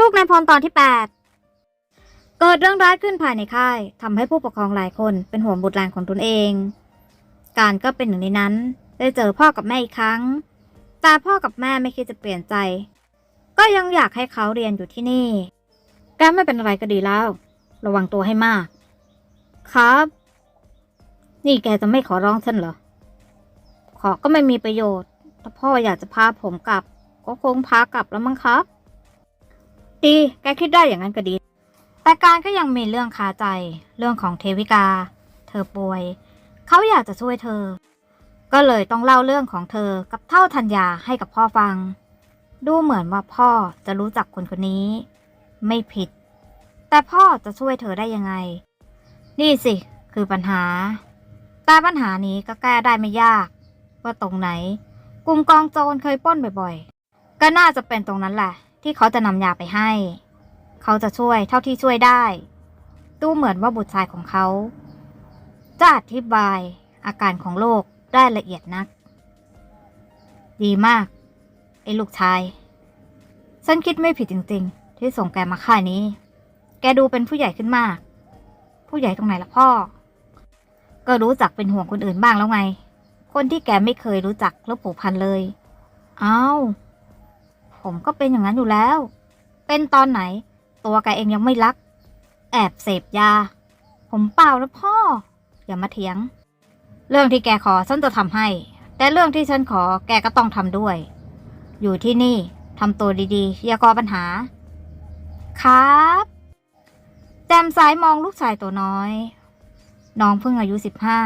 ลูกนายพรตอนที่ 8 เกิดเรื่องร้ายขึ้นภายในค่ายทำให้ผู้ปกครองหลายคนเป็นห่วงบุตรหลานของตนเอง การก็เป็นหนึ่งในนั้น ได้เจอพ่อกับแม่อีกครั้ง แต่พ่อกับแม่ไม่คิดจะเปลี่ยนใจ ก็ยังอยากให้เขาเรียนอยู่ที่นี่ แกไม่เป็นอะไรก็ดีแล้ว ระวังตัวให้มาก ครับ นี่แกจะไม่ขอร้องฉันเหรอ ขอก็ไม่มีประโยชน์ ถ้าพ่ออยากจะพาผมกลับ ก็คงพากลับแล้วมั้งครับ ดีแกคิดได้อย่างนั้นก็ดี แต่การก็ยังมีเรื่องคาใจ เรื่องของเทวิกา เธอป่วย เขาอยากจะช่วยเธอ ก็เลยต้องเล่าเรื่องของเธอกับเท่าธัญญาให้กับพ่อฟัง ดูเหมือนว่าพ่อจะรู้จักคนคนนี้ ไม่ผิด แต่พ่อจะช่วยเธอได้ยังไง นี่สิ คือปัญหา แต่ปัญหานี้ก็แก้ได้ไม่ยาก ว่าตรงไหน กลุ่มกองโจรเคยป้นบ่อยๆ ก็น่าจะเป็นตรงนั้นแหละ ที่เขาจะนำยาไปให้ เขาจะช่วยเท่าที่ช่วยได้ ดูเหมือนว่าบุตรชายของเขา จะอธิบายอาการของโรคได้ละเอียดนัก ดีมาก ไอ้ลูกชาย ฉันคิดไม่ผิดจริง ๆ ที่ส่งแกมาค่ายนี้ แกดูเป็นผู้ใหญ่ขึ้นมาก ผู้ใหญ่ตรงไหนล่ะพ่อ ก็รู้จักเป็นห่วงคนอื่นบ้างแล้วไง คนที่แกไม่เคยรู้จักแล้วผูกพันเลย เอ้า ผมก็เป็นอย่างนั้นอยู่แล้ว เป็นตอนไหน ตัวแกเองยังไม่รัก แอบเสพยา ผมเปล่านะพ่อ อย่ามาเถียง เรื่องที่แกขอฉันจะทำให้ แต่เรื่องที่ฉันขอแกก็ต้องทำด้วย อยู่ที่นี่ทำตัวดีๆ อย่าก่อปัญหา ครับแจมสายมองลูกชายตัวน้อย น้องเพิ่งอายุสิบห้า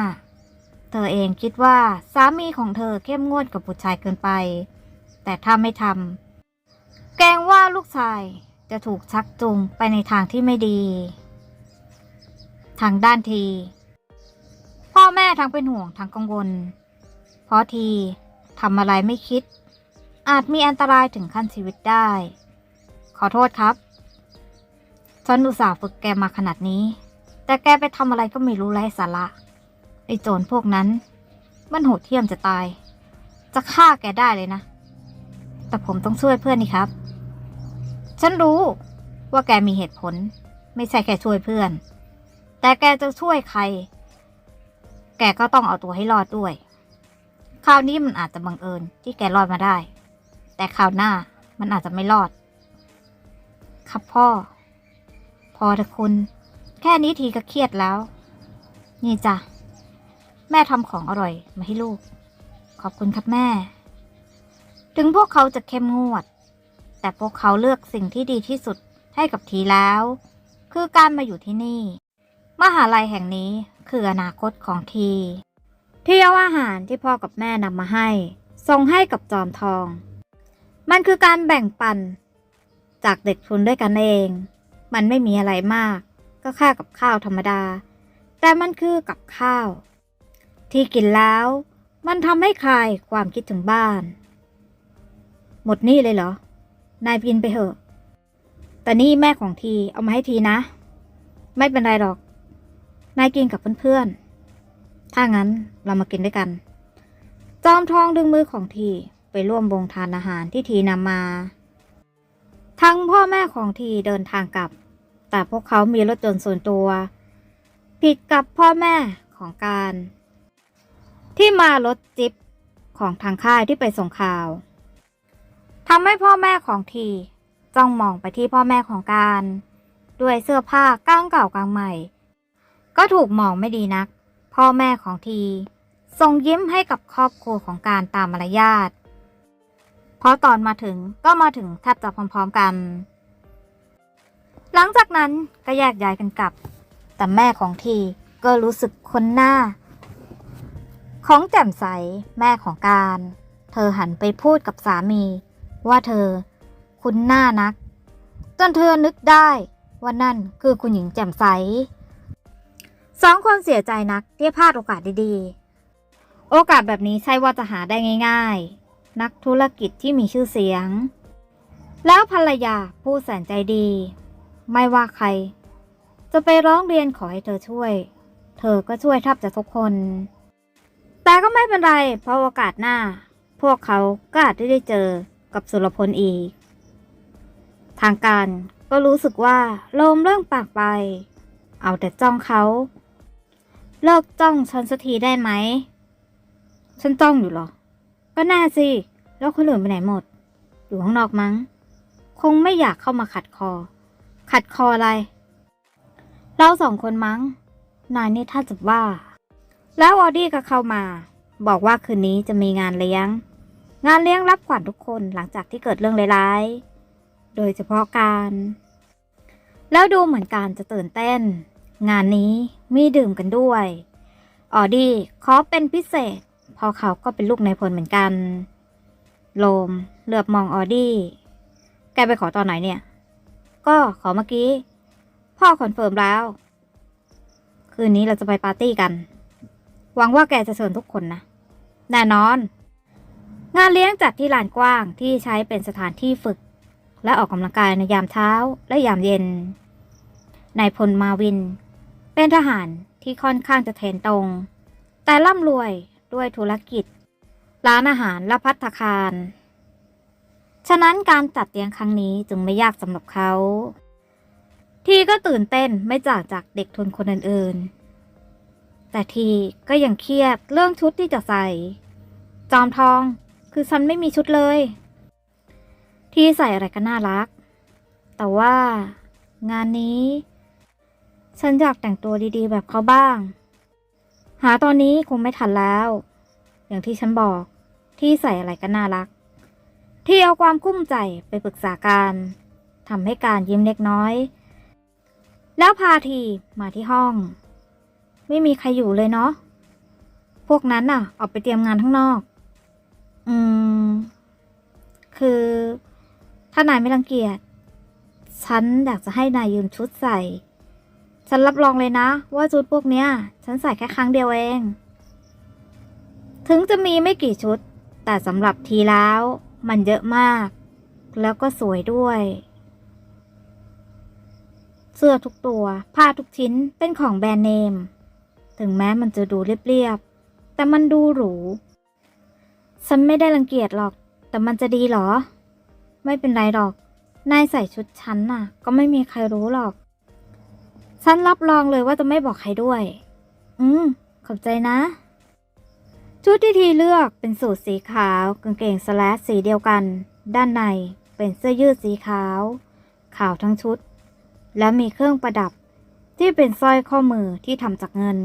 เธอเองคิดว่าสามีของเธอเข้มงวดกับบุตรชายเกินไป แต่ถ้าไม่ทำ แกงว่าลูกชายจะถูกชักจูงไปในทางที่ไม่ดี ทางด้านที พ่อแม่ทั้งเป็นห่วงทั้งกังวล เพราะทีทำอะไรไม่คิด อาจมีอันตรายถึงขั้นชีวิตได้ ขอโทษครับฉันอุตส่าห์ฝึกแกมาขนาดนี้ แต่แกไปทำอะไรก็ไม่รู้ไร้สาระไอ้โจรพวกนั้น มันโหดเหี้ยมจะตาย จะฆ่าแกได้เลยนะ แต่ผมต้องช่วยเพื่อนนี่ครับ ฉันรู้ว่าแกมีเหตุผล ไม่ใช่แค่ช่วยเพื่อน แต่แกจะช่วยใคร แกก็ต้องเอาตัวให้รอดด้วย คราวนี้มันอาจจะบังเอิญที่แกรอดมาได้ แต่คราวหน้ามันอาจจะไม่รอด ครับพ่อ พอเถอะคุณ แค่นี้ทีก็เครียดแล้ว นี่จ้ะ แม่ทำของอร่อยมาให้ลูก ขอบคุณครับแม่ ถึงพวกเขาจะเข้มงวด แต่พวกเขาเลือกสิ่งที่ดีที่สุดให้กับทีแล้ว คือการมาอยู่ที่นี่ มหาลัยแห่งนี้คืออนาคตของทีที่เอาอาหารที่พ่อกับแม่นำมาให้ส่งให้กับจอมทอง มันคือการแบ่งปัน จากเด็กทุนด้วยกันเอง มันไม่มีอะไรมาก ก็แค่กับข้าวธรรมดา แต่มันคือกับข้าว ที่กินแล้ว มันทำให้คลายความคิดถึงบ้าน หมดนี่เลยเหรอ นายกินไปเถอะ แต่นี่แม่ของทีเอามาให้ทีนะ ไม่เป็นไรหรอก นายกินกับเพื่อนๆ ถ้างั้นเรามากินด้วยกัน จอมทองดึงมือของทีไปร่วมวงทานอาหารที่ทีนำมา ทั้งพ่อแม่ของทีเดินทางกลับ แต่พวกเขามีรถยนต์ส่วนตัว ผิดกับพ่อแม่ของการ ที่มารถจิ๊บของทางค่ายที่ไปส่งข่าวำให้พ่อแม่ของทีจ้องมองไปที่พ่อแม่ของการ ด้วยเสื้อผ้ากางเก่ากางใหม่ ก็ถูกมองไม่ดีนัก พ่อแม่ของทีส่งยิ้มให้กับครอบครัวของการตามมารยาทเพราะตอนมาถึงก็มาถึงแทบจะพร้อมๆกัน หลังจากนั้นก็แยกย้ายกันกลับ แต่แม่ของทีก็รู้สึกคนหน้า ของแจ่มใสแม่ของการ เธอหันไปพูดกับสามี ว่าเธอ คุณหน้านัก จนเธอนึกได้ว่านั่นคือคุณหญิงแจ่มใส สองคนเสียใจนักที่พลาดโอกาสดีๆ โอกาสแบบนี้ใช่ว่าจะหาได้ง่าย ๆ นักธุรกิจที่มีชื่อเสียง แล้วภรรยาผู้แสนใจดี ไม่ว่าใคร จะไปร้องเรียนขอให้เธอช่วย เธอก็ช่วยทับจะทุกคน แต่ก็ไม่เป็นไร เพราะโอกาสหน้า พวกเขาก็อาจได้เจอ กับสุรพลอีก ทางการก็รู้สึกว่าโลมเรื่องปากไป เอาแต่จ้องเขา เลิกจ้องฉันสักทีได้ไหม ฉันจ้องอยู่หรอ ก็น่าสิ แล้วคนอื่นไปไหนหมด อยู่ข้างนอกมั้ง คงไม่อยากเข้ามาขัดคอ ขัดคออะไร เราสองคนมั้ง นายนี่ถ้าจะว่า แล้วออดี้ก็เข้ามา บอกว่าคืนนี้จะมีงานเลี้ยง งานเลี้ยงรับขวัญทุกคนหลังจากที่เกิดเรื่องร้ายๆ โดยเฉพาะการ แล้วดูเหมือนการจะตื่นเต้น งานนี้มีดื่มกันด้วย ออดี้ขอเป็นพิเศษ พอเขาก็เป็นลูกนายพลเหมือนกัน โลมเหลือบมองออดี้ แกไปขอตอนไหนเนี่ย ก็ขอเมื่อกี้ พ่อคอนเฟิร์มแล้ว คืนนี้เราจะไปปาร์ตี้กัน หวังว่าแกจะเชิญทุกคนนะ แน่นอน งานเลี้ยงจัดที่ลานกว้างที่ใช้เป็นสถานที่ฝึก และออกกำลังกายในยามเช้าและยามเย็น นายพลมาวิน เป็นทหารที่ค่อนข้างจะเทนตรง แต่ร่ำรวยด้วยธุรกิจ ร้านอาหารและพัตตาคาร ฉะนั้นการจัดเลี้ยงครั้งนี้จึงไม่ยากสำหรับเขา ทีก็ตื่นเต้นไม่จากจากเด็กทุนคนอื่นๆ แต่ทีก็ยังเครียดเรื่องชุดที่จะใส่ จอมทอง คือฉันไม่มีชุดเลย ที่ใส่อะไรก็น่ารัก แต่ว่างานนี้ ฉันอยากแต่งตัวดีๆ แบบเขาบ้าง หาตอนนี้คงไม่ทันแล้ว อย่างที่ฉันบอก ที่ใส่อะไรก็น่ารัก ที่เอาความกุ้มใจไปปรึกษาการทำให้การยิ้มเล็กน้อย แล้วพาทีมาที่ห้อง ไม่มีใครอยู่เลยเนาะพวกนั้นน่ะ ออกไปเตรียมงานข้างนอก อืม คือ ถ้านายไม่รังเกียจ ฉันอยากจะให้นายยืมชุดใส่ ฉันรับรองเลยนะ ว่าชุดพวกเนี้ย ฉันใส่แค่ครั้งเดียวเอง ถึงจะมีไม่กี่ชุด แต่สำหรับทีแล้ว มันเยอะมาก แล้วก็สวยด้วย เสื้อทุกตัว ผ้าทุกชิ้นเป็นของแบรนด์เนม ถึงแม้มันจะดูเรียบๆ แต่มันดูหรู ฉันไม่ได้รังเกียจหรอก แต่มันจะดีเหรอ ไม่เป็นไรหรอก นายใส่ชุดฉันน่ะ ก็ไม่มีใครรู้หรอก ฉันรับรองเลยว่าจะไม่บอกใครด้วย อืม ขอบใจนะ ชุดที่ทีเลือกเป็นสูทสีขาวกางเกงสแลชสีเดียวกัน ด้านในเป็นเสื้อยืดสีขาว ขาวทั้งชุด และมีเครื่องประดับที่เป็นสร้อยข้อมือที่ทำจากเงิน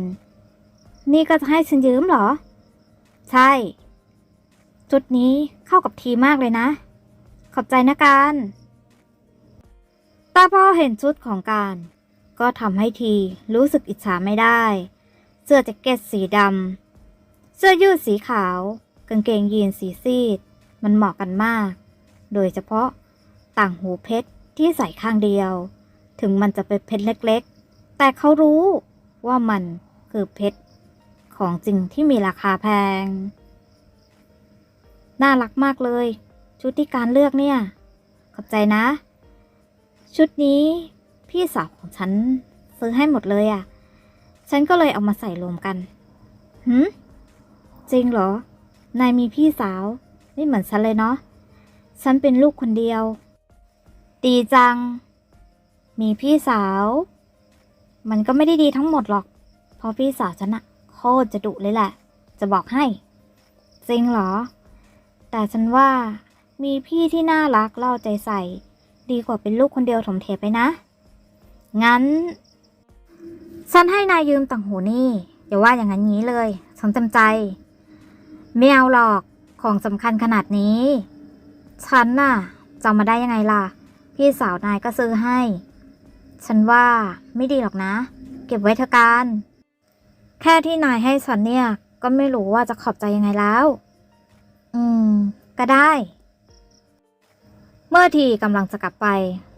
นี่ก็จะให้ฉันยืมเหรอ ใช่ จุดนี้เข้ากับทีมากเลยนะ ขอบใจนะการต่พอเห็นชุดของการ ก็ทำให้ทีรู้สึกอิจฉาไม่ได้ เสื้อแจ็คเก็ตสีดำเสื้อยืดสีขาว กางเกงยีนสีซีด มันเหมาะกันมาก โดยเฉพาะต่างหูเพชรที่ใส่ข้างเดียว ถึงมันจะเป็นเพชรเล็กๆ แต่เขารู้ว่ามันคือเพชรของจริงที่มีราคาแพง น่ารักมากเลย ชุดที่การเลือกเนี่ย ขอบใจนะ ชุดนี้พี่สาวของฉันซื้อให้หมดเลยอะ่ะ ฉันก็เลยเอามาใส่รวมกันหืมจริงเหรอ นายมีพี่สาว ไม่เหมือนฉันเลยเนาะ ฉันเป็นลูกคนเดียว ดีจัง มีพี่สาว มันก็ไม่ได้ดีทั้งหมดหรอก เพราะพี่สาวฉันอะโคตรจะดุเลยแหละ จะบอกให้ จริงเหรอ แต่ฉันว่ามีพี่ที่น่ารักเล่าใจใส่ ดีกว่าเป็นลูกคนเดียวถมเทไปนะ งั้น ฉันให้นายยืมต่างหูนี่อย่าว่าอย่างนั้นงี้เลยฉันจำใจ ไม่เอาหรอกของสำคัญขนาดนี้ ฉันน่ะจำมาได้ยังไงล่ะ พี่สาวนายก็ซื้อให้ ฉันว่าไม่ดีหรอกนะ เก็บไว้เถอะการ แค่ที่นายให้ฉันเนี่ย ก็ไม่รู้ว่าจะขอบใจยังไงแล้ว อืม ก็ได้ เมื่อทีกำลังจะกลับไป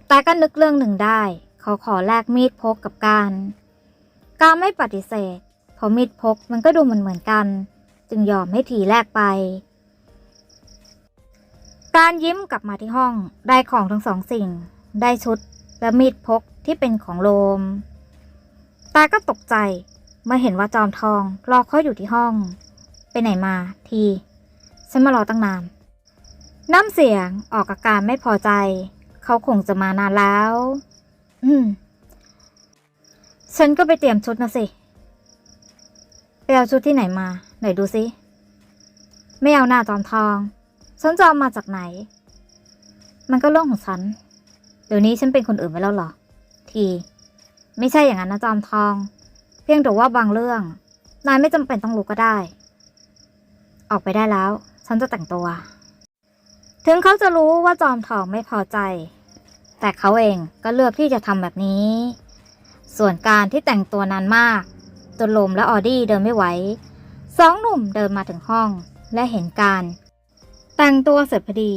แต่ก็นึกเรื่องหนึ่งได้ เขาขอแลกมีดพกกับการ การไม่ปฏิเสธเพราะมีดพกมันก็ดูเหมือนเหมือนกัน จึงยอมให้ทีแลกไป การยิ้มกลับมาที่ห้องได้ของทั้งสองสิ่ง ได้ชุดและมีดพกที่เป็นของโลม ตาก็ตกใจเมื่อเห็นว่าจอมทองรอเขาอยู่ที่ห้อง ไปไหนมาที ฉันมารอตั้งนาน น้ำเสียงออกอาการไม่พอใจ เขาคงจะมานานแล้ว อืม ฉันก็ไปเตรียมชุดนะสิ ไปเอาชุดที่ไหนมา ไหนดูสิ ไม่เอาหน้าจอมทอง ฉันจะเอามาจากไหน มันก็เรื่องของฉัน เดี๋ยวนี้ฉันเป็นคนอื่นไปแล้วหรอ ที ไม่ใช่อย่างนั้นนะจอมทอง เพียงแต่ว่าบางเรื่อง นายไม่จำเป็นต้องรู้ก็ได้ ออกไปได้แล้ว ฉันจะแต่งตัว ถึงเขาจะรู้ว่าจอมทองไม่พอใจ แต่เขาเองก็เลือกที่จะทำแบบนี้ ส่วนการที่แต่งตัวนานมากจนลมและออดี้เดินไม่ไหวสองหนุ่มเดินมาถึงห้องและเห็นการ แต่งตัวเสร็จพอดี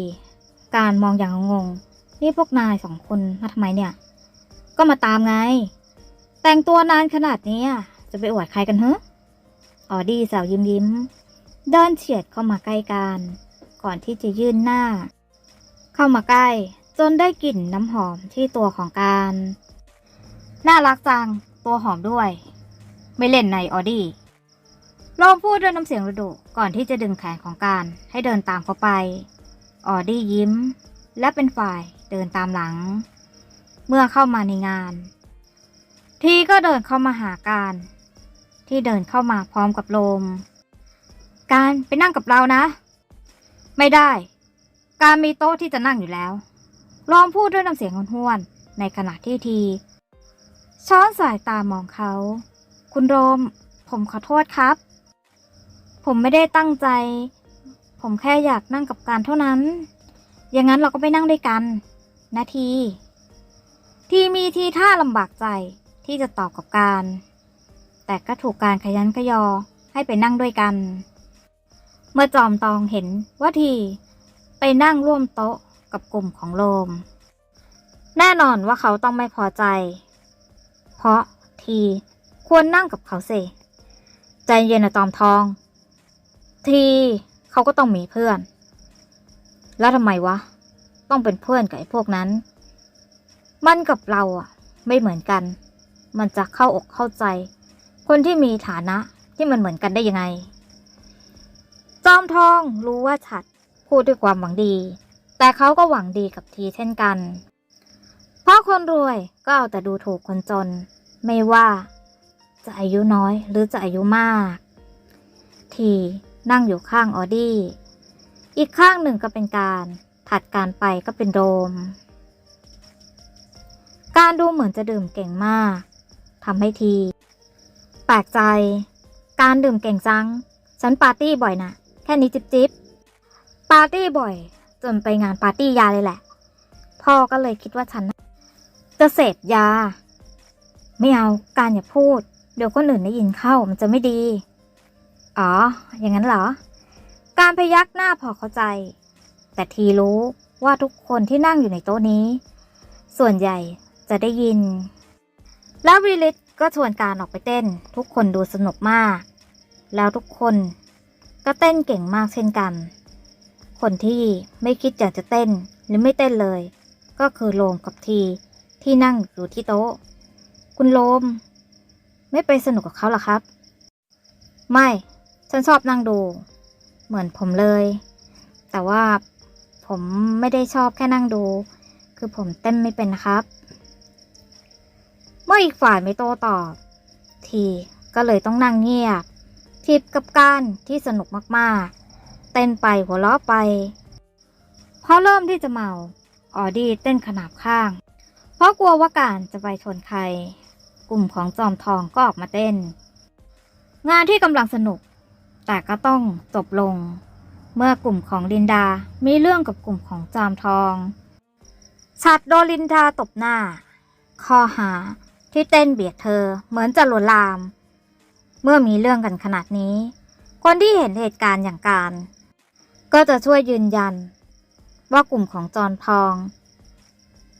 การมองอย่างงงๆนี่พวกนายสองคนมาทำไมเนี่ย ก็มาตามไง แต่งตัวนานขนาดนี้จะไปอวดใครกันเหรอออดี้สาวยิ้มยิ้ม เดินเฉียดเข้ามาใกล้กัน ก่อนที่จะยื่นหน้า เข้ามาใกล้ จนได้กลิ่นน้ำหอมที่ตัวของการ น่ารักจัง ตัวหอมด้วย ไม่เล่นในออดี้ลองพูดด้วยน้ำเสียงระดุก่อนที่จะดึงแขนของการให้เดินตามเขาไป ออดี้ยิ้ม และเป็นฝ่ายเดินตามหลัง เมื่อเข้ามาในงาน ทีก็เดินเข้ามาหาการ ที่เดินเข้ามาพร้อมกับลม การไปนั่งกับเรานะ ไม่ได้ การมีโต๊ะที่จะนั่งอยู่แล้ว ลองพูดด้วยน้ำเสียงห้วนๆในขณะที่ที ช้อนสายตามองเขา คุณโรม ผมขอโทษครับ ผมไม่ได้ตั้งใจ ผมแค่อยากนั่งกับการเท่านั้น อย่างนั้นเราก็ไปนั่งด้วยกัน นาที ทีมีทีท่าลำบากใจที่จะตอบกับการ แต่ก็ถูกการขยันขยอให้ไปนั่งด้วยกัน เมื่อจอมตองเห็นว่าทีไปนั่งร่วมโต๊ะกับกลุ่มของโลม แน่นอนว่าเขาต้องไม่พอใจ เพราะทีควรนั่งกับเขาเสใจเย็นนะจอมทอง ทีเขาก็ต้องมีเพื่อน แล้วทำไมวะ ต้องเป็นเพื่อนกับไอ้พวกนั้น มันกับเราอะ ไม่เหมือนกัน มันจะเข้าอกเข้าใจ คนที่มีฐานะที่มันเหมือนกันได้ยังไง จอมทองรู้ว่าฉัดพูดด้วยความหวังดี แต่เขาก็หวังดีกับทีเช่นกัน เพราะคนรวยก็เอาแต่ดูถูกคนจน ไม่ว่าจะอายุน้อยหรือจะอายุมาก ทีนั่งอยู่ข้างออดี้ อีกข้างหนึ่งก็เป็นการ ถัดการไปก็เป็นโดม การดูเหมือนจะดื่มเก่งมากทำให้ที แปลกใจ การดื่มเก่งจัง ฉันปาร์ตี้บ่อยนะ แค่นี้จิบจิบปาร์ตี้บ่อย จนไปงานปาร์ตี้ยาเลยแหละ พ่อก็เลยคิดว่าฉัน จะเสพยา ไม่เอาการอย่าพูด เดี๋ยวคนอื่นได้ยินเข้ามันจะไม่ดี อ๋อ อย่างนั้นเหรอ การพยักหน้าพอเข้าใจ แต่ทีรู้ว่าทุกคนที่นั่งอยู่ในโต๊ะนี้ ส่วนใหญ่จะได้ยิน แล้ววิลิตก็ชวนการออกไปเต้น ทุกคนดูสนุกมาก แล้วทุกคน ก็เต้นเก่งมากเช่นกัน คนที่ไม่คิดอยากจะเต้นหรือไม่เต้นเลย ก็คือโลมกับทีที่นั่งอยู่ที่โต๊ะ คุณโลม ไม่ไปสนุกกับเขาหรอครับ ไม่ ฉันชอบนั่งดู เหมือนผมเลย แต่ว่าผมไม่ได้ชอบแค่นั่งดู คือผมเต้นไม่เป็นนะครับ เมื่ออีกฝ่ายไม่โต้ตอบ ทีก็เลยต้องนั่งเงียบ ทิบกับการที่สนุกมากๆ เต้นไปหัวเราะไปพอเริ่มที่จะเมา ออดี้เต้นขนาบข้าง เพราะกลัวว่าการจะไปชนใคร กลุ่มของจอมทองก็ออกมาเต้น งานที่กำลังสนุก แต่ก็ต้องจบลง เมื่อกลุ่มของลินดา มีเรื่องกับกลุ่มของจอมทองชัดโดลินดาตบหน้า ข้อหาที่เต้นเบียดเธอเหมือนจะลวนลาม เมื่อมีเรื่องกันขนาดนี้ คนที่เห็นเหตุการณ์อย่างการ ก็จะช่วยยืนยัน ว่ากลุ่มของจอนทอง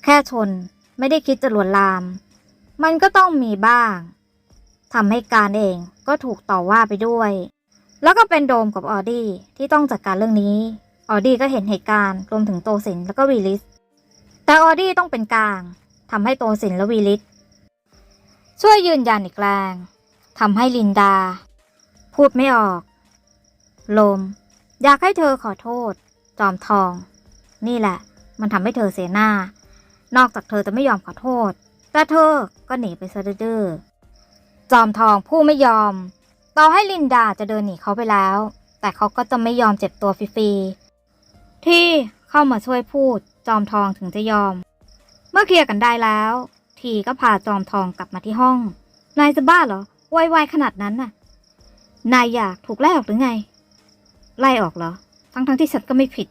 แค่ชนไม่ได้คิดจะลวนลาม มันก็ต้องมีบ้างทำให้การเองก็ถูกต่อว่าไปด้วย แล้วก็เป็นโดมกับออดี้ที่ต้องจัดการเรื่องนี้ ออดี้ก็เห็นเหตุการณ์รวมถึงโตสินแล้วก็วีลิส แต่ออดี้ต้องเป็นกลางทำให้โตสินและวีลิสช่วยยืนยันอีกแรง ทำให้ลินดา พูดไม่ออกโลม อยากให้เธอขอโทษ จอมทอง นี่แหละ มันทำให้เธอเสียหน้า นอกจากเธอจะไม่ยอมขอโทษ แต่เธอก็หนีไปซะดื้อจอมทองผู้ไม่ยอม ต่อให้ลินดาจะเดินหนีเขาไปแล้ว แต่เขาก็จะไม่ยอมเจ็บตัวฟรีๆที่เข้ามาช่วยพูด จอมทองถึงจะยอม เมื่อเคลียร์กันได้แล้ว ทีก็พาจอมทองกลับมาที่ห้อง นายจะบ้าเหรอ วายวายขนาดนั้นน่ะ นายอยากถูกไล่ออกหรือไง ไล่ออกเหรอ ทั้งๆทที่ฉันก็ไม่ผิด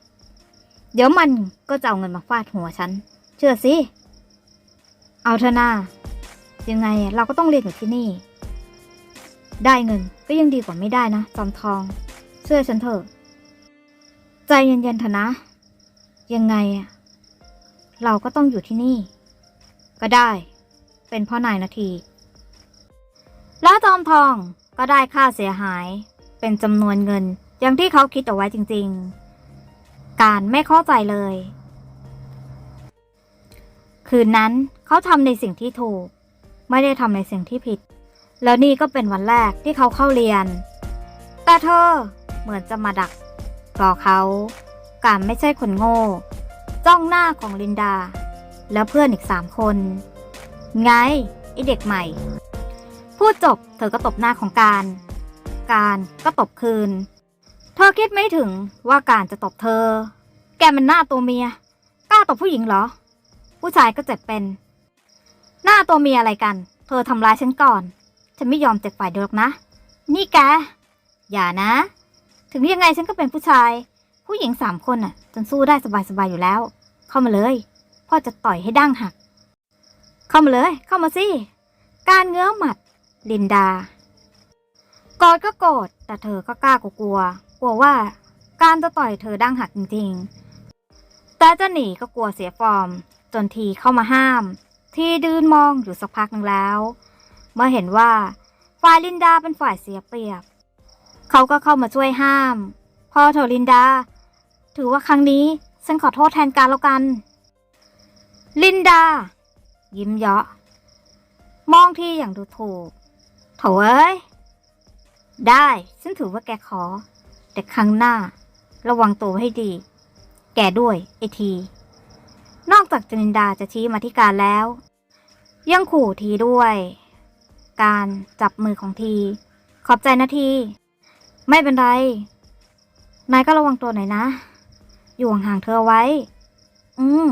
เดี๋ยวมันก็จะเอาเงินมาฟาดหัวฉัน เชื่อสิ เอาเถอะนายังไงเราก็ต้องเรียนอยู่ที่นี่ ได้เงินก็ยังดีกว่าไม่ได้นะ จอมทอง เชื่อฉันเถอะ ใจเย็นๆเถอะนะ ยังไงอะเราก็ต้องอยู่ที่นี่ ก็ได้ เป็นพ่อนายนาที แล้วจอมทองก็ได้ค่าเสียหาย เป็นจำนวนเงินอย่างที่เขาคิดเอาไว้จริงๆ การไม่เข้าใจเลย คืนนั้นเขาทำในสิ่งที่ถูก ไม่ได้ทำในสิ่งที่ผิด แล้วนี่ก็เป็นวันแรกที่เขาเข้าเรียน แต่เธอเหมือนจะมาดักรอเขาการไม่ใช่คนโง่ จ้องหน้าของลินดา แล้วเพื่อนอีกสามคน ไงไอเด็กใหม่ พูดจบเธอก็ตบหน้าของการ การก็ตบคืน เธอคิดไม่ถึงว่าการจะตบเธอ แกมันหน้าตัวเมีย กล้าตบผู้หญิงเหรอ ผู้ชายก็เจ็บเป็น หน้าตัวเมียอะไรกัน เธอทำร้ายฉันก่อน ฉันไม่ยอมเจ็บฝ่ายเดียวนะ นี่แก อย่านะ ถึงยังไงฉันก็เป็นผู้ชาย ผู้หญิงสามคนน่ะจนสู้ได้สบายๆอยู่แล้ว เข้ามาเลย พ่อจะต่อยให้ดั้งหัก เข้ามาเลย เข้ามาสิการเงื้อหมัด ลินดากรธก็โกรธแต่เธอก็กล้ากลัว กลัวว่าการจะต่อยเธอดั้งหักจริงๆ แต่จะหนีก็กลัวเสียฟอร์ม จนทีเข้ามาห้าม ทีดืนมองอยู่สักพักหนึ่งแล้ว เมื่อเห็นว่าฝ่ายลินดาเป็นฝ่ายเสียเปรียบ เขาก็เข้ามาช่วยห้าม พอเถอลินดา ถือว่าครั้งนี้ฉันขอโทษแทนการแล้วกัน ลินดา ยิ้มเยาะ มองที่อย่างดูถูก โถเอ้ย ได้ ฉันถือว่าแกขอ แต่ครั้งหน้า ระวังตัวไว้ให้ดี แกด้วยไอที นอกจากจนินดาจะชี้มาที่การแล้ว ยังขู่ทีด้วย การจับมือของที ขอบใจนะที ไม่เป็นไร นายก็ระวังตัวหน่อยนะ อยู่ห่างๆเธอเอไว้ อืม